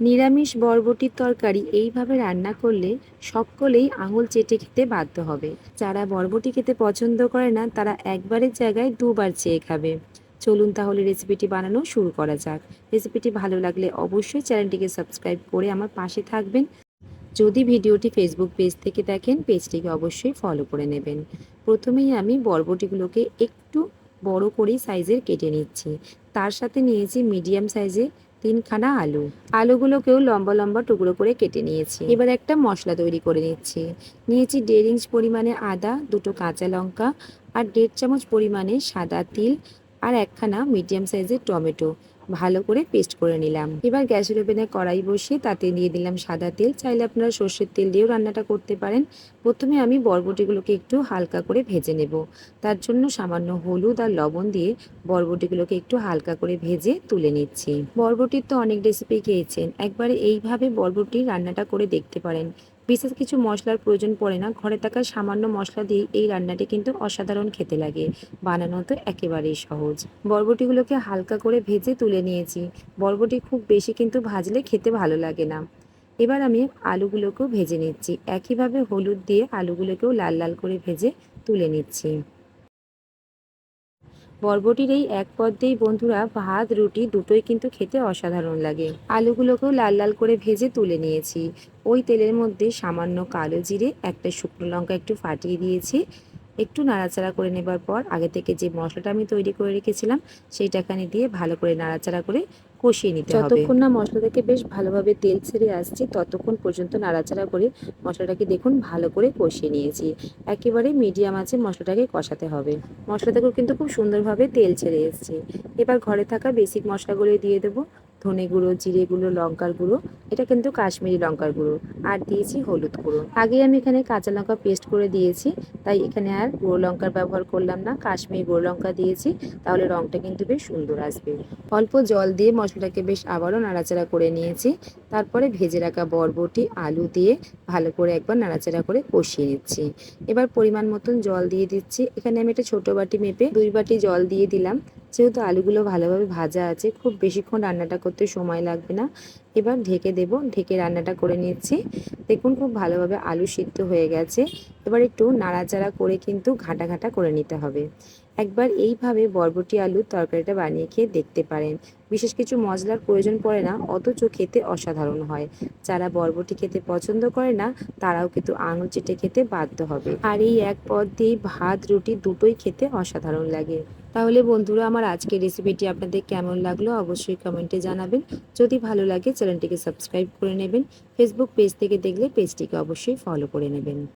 নিরামিষ বরবটির তরকারি এইভাবে রান্না করলে সকলেই আঙুল চেটে খেতে বাধ্য হবে। যারা বরবটি খেতে পছন্দ করে না, তারা একবারের জায়গায় দুবার চেয়ে খাবে। চলুন তাহলে রেসিপিটি বানানো শুরু করা যাক। রেসিপিটি ভালো লাগলে অবশ্যই চ্যানেলটিকে সাবস্ক্রাইব করে আমার পাশে থাকবেন। যদি ভিডিওটি ফেসবুক পেজ থেকে দেখেন পেজটিকে অবশ্যই ফলো করে নেবেন। প্রথমেই আমি বরবটিগুলোকে একটু বড় করেই সাইজের কেটে নিচ্ছি। তার সাথে নিয়েছি মিডিয়াম সাইজের তিনখানা আলু। আলুগুলোকেও লম্বা লম্বা টুকরো করে কেটে নিয়েছি। এবার একটা মশলা তৈরি করে নিচ্ছি। নিয়েছি দেড় ইঞ্চ পরিমাণে আদা, দুটো কাঁচা লঙ্কা আর দেড় চামচ পরিমাণে সাদা তিল আর একখানা মিডিয়াম সাইজের টমেটো। ভালো করে পেস্ট করে নিলাম। এবার গ্যাসের ওভেনে কড়াই বসিয়ে তাতে দিয়ে দিলাম সাদা তেল। চাইলে আপনারা সর্ষের তেল দিয়েও রান্নাটা করতে পারেন। প্রথমে আমি বরবটিগুলোকে একটু হালকা করে ভেজে নেব। তার জন্য সামান্য হলুদ আর লবণ দিয়ে বরবটিগুলোকে একটু হালকা করে ভেজে তুলে নিচ্ছি। বরবটির তো অনেক রেসিপি খেয়েছেন। একবারে এইভাবে বরবটির রান্নাটা করে দেখতে পারেন। বিশেষ কিছু মশলার প্রয়োজন পড়ে না। ঘরে থাকা সামান্য মশলা দিয়ে এই রান্নাটি কিন্তু অসাধারণ খেতে লাগে। বানানো তো একেবারেই সহজ। বরবটিগুলোকে হালকা করে ভেজে তুলে নিয়েছি। বরবটি খুব বেশি কিন্তু ভাজলে খেতে ভালো লাগে না। এবার আমি আলুগুলোকেও ভেজে নিচ্ছি। একইভাবে হলুদ দিয়ে আলুগুলোকেও লাল লাল করে ভেজে তুলে নিচ্ছি। বরবটির এই এক পদ্মেই বন্ধুরা ভাত, রুটি দুটোই কিন্তু খেতে অসাধারণ লাগে। আলুগুলোকেও লাল লাল করে ভেজে তুলে নিয়েছি। ওই তেলের মধ্যে সামান্য কালো জিরে, একটা শুকনো লঙ্কা একটু ফাটিয়ে দিয়েছি। একটু নাড়াচাড়া করে নেবার পর আগে থেকে যে মশলাটা আমি তৈরি করে রেখেছিলাম, সেইটাখানে দিয়ে ভালো করে নাড়াচাড়া করে কষিয়ে নিতে হবে। যতক্ষণ না মশলা থেকে বেশ ভালোভাবে তেল ছেড়ে আসছে, ততক্ষণ পর্যন্ত নাড়াচাড়া করে মশলাটাকে দেখুন ভালো করে কষিয়ে নিয়েছি। একেবারে মিডিয়াম আছে মশলাটাকে কষাতে হবে। মশলা থেকেও কিন্তু খুব সুন্দরভাবে তেল ছেড়ে এসছে। এবার ঘরে থাকা বেসিক মশলাগুলো দিয়ে দেবো। ধনে গুঁড়ো, জিরে গুঁড়ো, লঙ্কার গুঁড়ো, এটা কিন্তু কাশ্মীরি লঙ্কার গুঁড়ো। আর দিয়েছি হলুদ গুঁড়ো। আগে আমি এখানে কাঁচা লঙ্কা পেস্ট করে দিয়েছি, তাই এখানে আর গুঁড়ো লঙ্কার ব্যবহার করলাম না। কাশ্মীরি গুঁড়ো লঙ্কা দিয়েছি, তাহলে রঙটা কিন্তু বেশ সুন্দর আসবে। অল্প জল দিয়ে মশলাটাকে বেশ আবারও নাড়াচাড়া করে নিয়েছি। তারপরে ভেজে রাখা বরবটি, আলু দিয়ে ভালো করে একবার নাড়াচাড়া করে কষিয়ে নিচ্ছি। এবার পরিমাণ মতন জল দিয়ে দিচ্ছি। এখানে আমি একটা ছোটো বাটি মেপে দুই বাটি জল দিয়ে দিলাম। যেহেতু আলুগুলো ভালোভাবে ভাজা আছে খুব বেশিক্ষণ রান্নাটা করতে সময় লাগবে না। এবার ঢেকে দেব, ঢেকে রান্নাটা করে নিচ্ছি। দেখুন খুব ভালোভাবে আলু সিদ্ধ হয়ে গেছে। এবার একটু নাড়াচাড়া করে কিন্তু ঘাঁটা ঘাঁটা করে নিতে হবে। একবার এইভাবে বরবটি আলুর তরকারিটা বানিয়ে খেয়ে দেখতে পারেন। বিশেষ কিছু মশলার প্রয়োজন পড়ে না, অথচ খেতে অসাধারণ হয়। যারা বরবটি খেতে পছন্দ করে না, তারাও কিন্তু আঙুল চেটে খেতে বাধ্য হবে। আর এই এক পদ দিয়েই ভাত, রুটি দুটোই খেতে অসাধারণ লাগে। তাহলে বন্ধুরা, আমার আজকের রেসিপিটি আপনাদের কেমন লাগল অবশ্যই কমেন্টে জানাবেন। যদি ভালো লাগে চ্যানেলটিকে সাবস্ক্রাইব করে নেবেন। ফেসবুক পেজ থেকে দেখলে পেজটিকে অবশ্যই ফলো করে নেবেন।